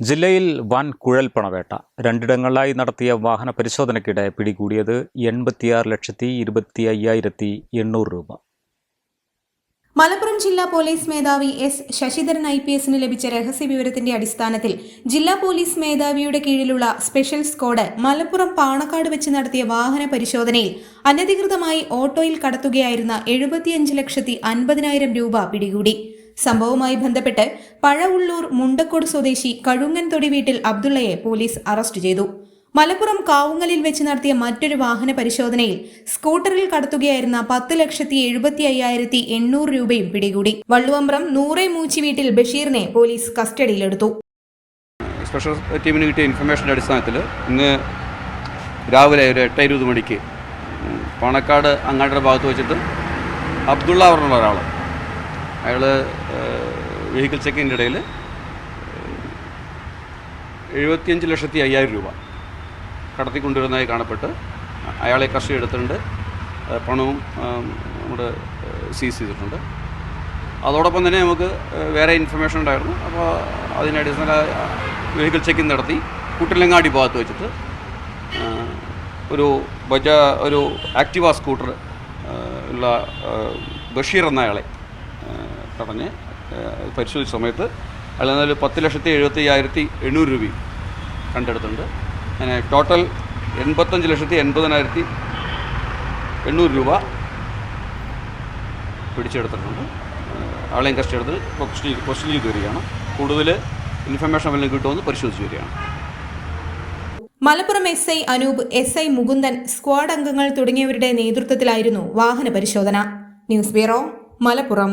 ജില്ലയിൽ വൻ കുഴൽപ്പണവേട്ട രണ്ടിടങ്ങളിലായി നടത്തിയ വാഹന പരിശോധനയ്ക്കിടെ പിടികൂടിയത് എൺപത്തിയാറ് ലക്ഷത്തി ഇരുപത്തി അയ്യായിരത്തി എണ്ണൂറ് രൂപ. മലപ്പുറം ജില്ലാ പോലീസ് മേധാവി എസ് ശശിധരൻ ഐ പി എസിന് ലഭിച്ച രഹസ്യ വിവരത്തിന്റെ അടിസ്ഥാനത്തിൽ ജില്ലാ പോലീസ് മേധാവിയുടെ കീഴിലുള്ള സ്പെഷ്യൽ സ്ക്വാഡ് മലപ്പുറം പാണക്കാട് വെച്ച് നടത്തിയ വാഹന പരിശോധനയിൽ അനധികൃതമായി ഓട്ടോയിൽ കടത്തുകയായിരുന്ന എഴുപത്തിയഞ്ച് ലക്ഷത്തി അൻപതിനായിരം രൂപ പിടികൂടി. സംഭവവുമായി ബന്ധപ്പെട്ട് പഴവുള്ളൂർ മുണ്ടക്കോട് സ്വദേശി കഴുങ്ങൻ തൊടി വീട്ടിൽ അബ്ദുള്ളയെ പോലീസ് അറസ്റ്റ് ചെയ്തു. മലപ്പുറം കാവുങ്ങലിൽ വെച്ച് നടത്തിയ മറ്റൊരു വാഹന പരിശോധനയിൽ സ്കൂട്ടറിൽ കടത്തുകയായിരുന്ന പത്ത് ലക്ഷത്തി എഴുപത്തി അയ്യായിരത്തി എണ്ണൂറ് രൂപയും പിടികൂടി. വള്ളുവമ്പ്രം നൂറെ മൂച്ചി വീട്ടിൽ ബഷീറിനെ പോലീസ് കസ്റ്റഡിയിലെടുത്തു. സ്പെഷ്യൽ ടീമിന് കിട്ടിയ ഇൻഫർമേഷന്റെ അടിസ്ഥാനത്തിൽ ഇന്ന് രാവിലെ ഒരു എട്ട് ഇരുപത് മണിക്ക് പണക്കാട് അങ്ങാടിയുടെ ഭാഗത്ത് വെച്ചിട്ട് അബ്ദുള്ള പറഞ്ഞുള്ള ഒരാൾ അയാൾ വെഹിക്കിൾ ചെക്കിന്റെ ഇടയിൽ എഴുപത്തിയഞ്ച് ലക്ഷത്തി അയ്യായിരം രൂപ കടത്തിക്കൊണ്ടുവരുന്നതായി കാണപ്പെട്ട് അയാളെ കസ്റ്റഡി എടുത്തിട്ടുണ്ട്. പണവും നമ്മുടെ സീസ് ചെയ്തിട്ടുണ്ട്. അതോടൊപ്പം തന്നെ നമുക്ക് വേറെ ഇൻഫർമേഷൻ ഉണ്ടായിരുന്നു. അപ്പോൾ അതിനടിസ്ഥാന വെഹിക്കിൾ ചെക്കിംഗ് നടത്തി കുട്ടിലങ്ങാടി ഭാഗത്ത് വെച്ചിട്ട് ഒരു ബജ ഒരു ആക്ടിവ സ്കൂട്ടർ ഉള്ള ബഷീർ എന്നയാളെ തടഞ്ഞ് പരിശോധിച്ച സമയത്ത് അയാൾ നിന്നൊരു പത്ത് ലക്ഷത്തി എഴുപത്തി അയ്യായിരത്തി എണ്ണൂറ് രൂപയും കണ്ടെടുത്തിട്ടുണ്ട്. അങ്ങനെ ടോട്ടൽ എൺപത്തഞ്ച് ലക്ഷത്തി എൺപതിനായിരത്തി എണ്ണൂറ് രൂപ പിടിച്ചെടുത്തിട്ടുണ്ട്. ആളെയും കസ്റ്റഡി എടുത്ത് ക്വസ്റ്റ്യൻ ക്വസ്റ്റ്യൻ ചെയ്ത് വരികയാണ്. കൂടുതൽ ഇൻഫർമേഷൻ വല്ലതും കിട്ടുമെന്ന് പരിശോധിച്ച് വരികയാണ്. Malappuram S I Anoop S I Mukundan squad അംഗങ്ങൾ തുടങ്ങിയവരുടെ നേതൃത്വത്തിലായിരുന്നു വാഹന പരിശോധന. News bureau Malappuram.